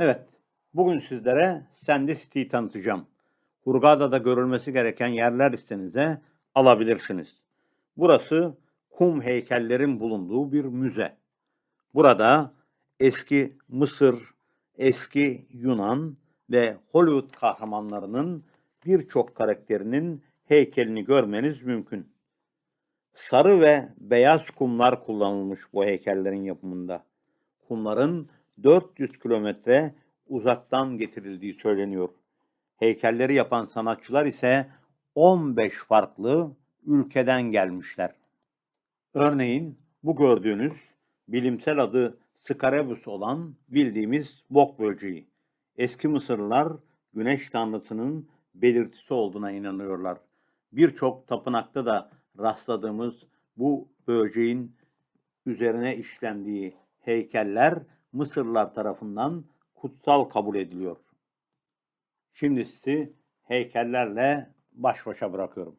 Evet, bugün sizlere Sandy City'yi tanıtacağım. Hurghada'da görülmesi gereken yerler listenize alabilirsiniz. Burası kum heykellerin bulunduğu bir müze. Burada eski Mısır, eski Yunan ve Hollywood kahramanlarının birçok karakterinin heykelini görmeniz mümkün. Sarı ve beyaz kumlar kullanılmış bu heykellerin yapımında. Kumların 400 kilometre uzaktan getirildiği söyleniyor. Heykelleri yapan sanatçılar ise 15 farklı ülkeden gelmişler. Örneğin bu gördüğünüz bilimsel adı Scarabus olan bildiğimiz bok böceği. Eski Mısırlılar güneş tanrısının belirtisi olduğuna inanıyorlar. Birçok tapınakta da rastladığımız bu böceğin üzerine işlendiği heykeller Mısırlılar tarafından kutsal kabul ediliyor. Şimdi sizi heykellerle baş başa bırakıyorum.